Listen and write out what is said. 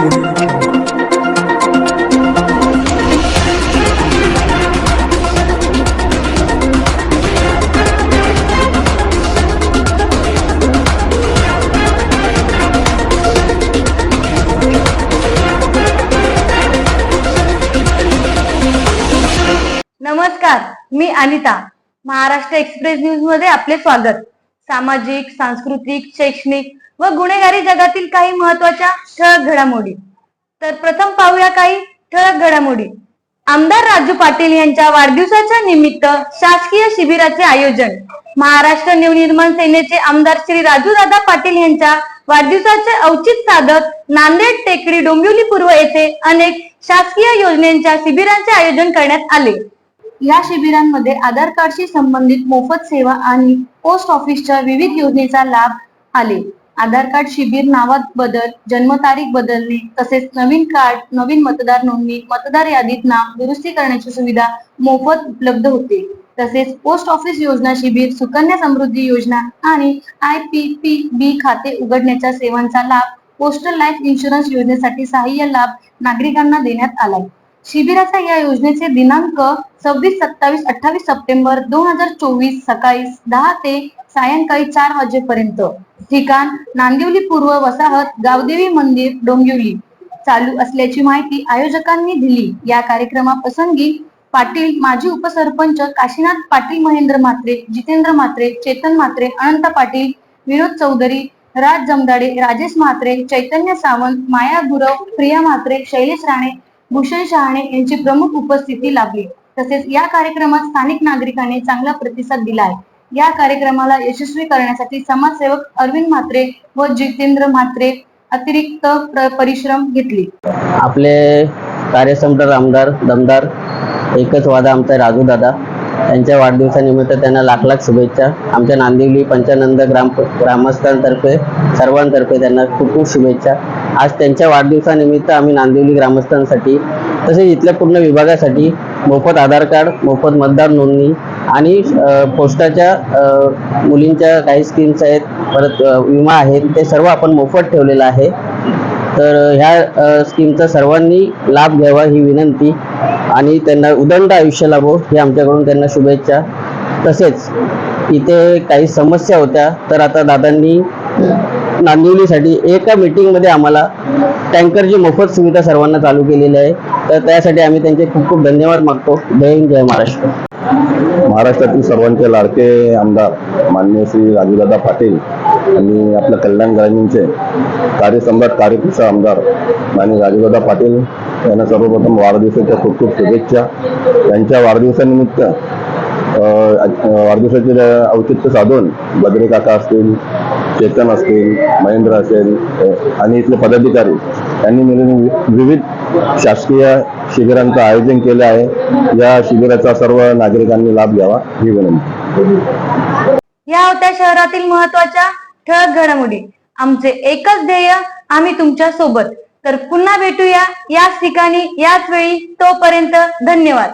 नमस्कार मी अनिता. महाराष्ट्र एक्सप्रेस न्यूजमध्ये आपले स्वागत. सामाजिक सांस्कृतिक शैक्षणिक व गुन्हेगारी जगातील काही महत्त्वाच्या ठळक घडामोडी. तर प्रथम पाहूया काही ठळक घडामोडी. आमदार राजू पाटील यांच्या वाढदिवसाच्या निमित्त शासकीय शिबिराचे आयोजन. महाराष्ट्र नवनिर्माण सेनेचे आमदार श्री राजूदादा पाटील यांच्या वाढदिवसाचे औचित साधत नांदेड टेकडी डोंबिवली पूर्व येथे अनेक शासकीय योजनेच्या शिबिरांचे आयोजन करण्यात आले. या शिबिरांमध्ये आधार कार्डशी संबंधित मोफत सेवा आणि पोस्ट ऑफिसच्या विविध योजनेचा लाभ आले. आधार कार्ड शिबिर नावात बदल जन्मतारीख बदलणे तसेच नवीन कार्ड नवीन मतदार नोंदणी मतदार यादीत नाव दुरुस्ती करण्याची सुविधा मोफत उपलब्ध होते. तसेच पोस्ट ऑफिस योजना शिबिर सुकन्या समृद्धी योजना आणि आय पी पी बी खाते उघडण्याच्या सेवांचा लाभ पोस्टल लाईफ इन्शुरन्स योजनेसाठी सहाय्य लाभ नागरिकांना देण्यात आलाय. शिबिराचा या योजनेचे दिनांक सव्वीस सत्तावीस अठ्ठावीस सप्टेंबर दोन हजार चोवीस सकाळी दहा ते सायंकाळी चार वाजेपर्यंत. ठिकाण नांदिवली पूर्व वसाहत गावदेवी मंदिर डोंबिवली. चालू असल्याची माहिती आयोजकांनी दिली. या कार्यक्रमाप्रसंगी पाटील माजी उपसरपंच काशीनाथ पाटील महेंद्र म्हात्रे जितेंद्र म्हात्रे चेतन म्हात्रे अनंत पाटील विनोद चौधरी राज जमदाडे राजेश म्हात्रे चैतन्य सावंत माया गुरव प्रिया म्हात्रे शैलेश राणे भूषण शहाणे यांची प्रमुख उपस्थिती लाभली. तसेच या कार्यक्रमात स्थानिक नागरिकांनी चांगला प्रतिसाद दिला आहे या कार्यक्रमाला यशस्वी करण्यासाठी समाजसेवक अरविंद म्हात्रे व जितेंद्र म्हात्रे अतिरिक्त परिश्रम घेतले. आपले कार्यसम्राट आमदार दमदार एकच वादा आमचा राजू दादा. त्यांच्या वाढदिवसानिमित्त त्यांना लाख लाख शुभेच्छा. आमच्या नांदिवली पंचानंद ग्राम ग्रामस्थांतर्फे सर्वांतर्फे त्यांना खूप खूप शुभेच्छा. आज त्यांच्या वाढदिवसानिमित्त आम्ही नांदिवली ग्रामस्थांसाठी तसेच इथल्या पूर्ण विभागासाठी मोफत आधार कार्ड मोफत मतदार नोंदणी आणि पोस्टाच्या मुलींच्या काही स्कीम्स आहेत परत विमा आहेत ते सर्व आपण मोफत ठेवलेलं आहे. तर ह्या स्कीमचा सर्वांनी लाभ घ्यावा ही विनंती आणि त्यांना उदंड आयुष्य लाभो हे आमच्याकडून त्यांना शुभेच्छा. तसेच इथे काही समस्या होत्या तर आता दादांनी नांदिवलीसाठी एका मीटिंगमध्ये आम्हाला टँकरची मोफत सुविधा सर्वांना चालू केलेली आहे. तर त्यासाठी आम्ही त्यांचे खूप खूप धन्यवाद मागतो. जय हिंद जय महाराष्ट्र. महाराष्ट्रातील सर्वांचे लाडके आमदार माननीय श्री राजूदादा पाटील आणि आपल्या कल्याण ग्रामीणचे कार्यसम्राट कार्यपुरुष आमदार माननीय राजूदादा पाटील यांना सर्वप्रथम वाढदिवसाच्या खूप खूप शुभेच्छा. त्यांच्या वाढदिवसानिमित्त वाढदिवसाचे औचित्य साधून बद्री काका असतील चेतन असतील महेंद्र असेल आणि इथले पदाधिकारी यांनी मिळून विविध शासकीय शिबिरांचं आयोजन केलं आहे. या शिबिराचा सर्व नागरिकांनी लाभ घ्यावा ही विनंती. या होत्या शहरातील महत्त्वाच्या ठळक घडामोडी. आमचे एकच ध्येय आम्ही तुमच्यासोबत. तर पुन्हा भेटूया याच ठिकाणी याच वेळी. तोपर्यंत धन्यवाद.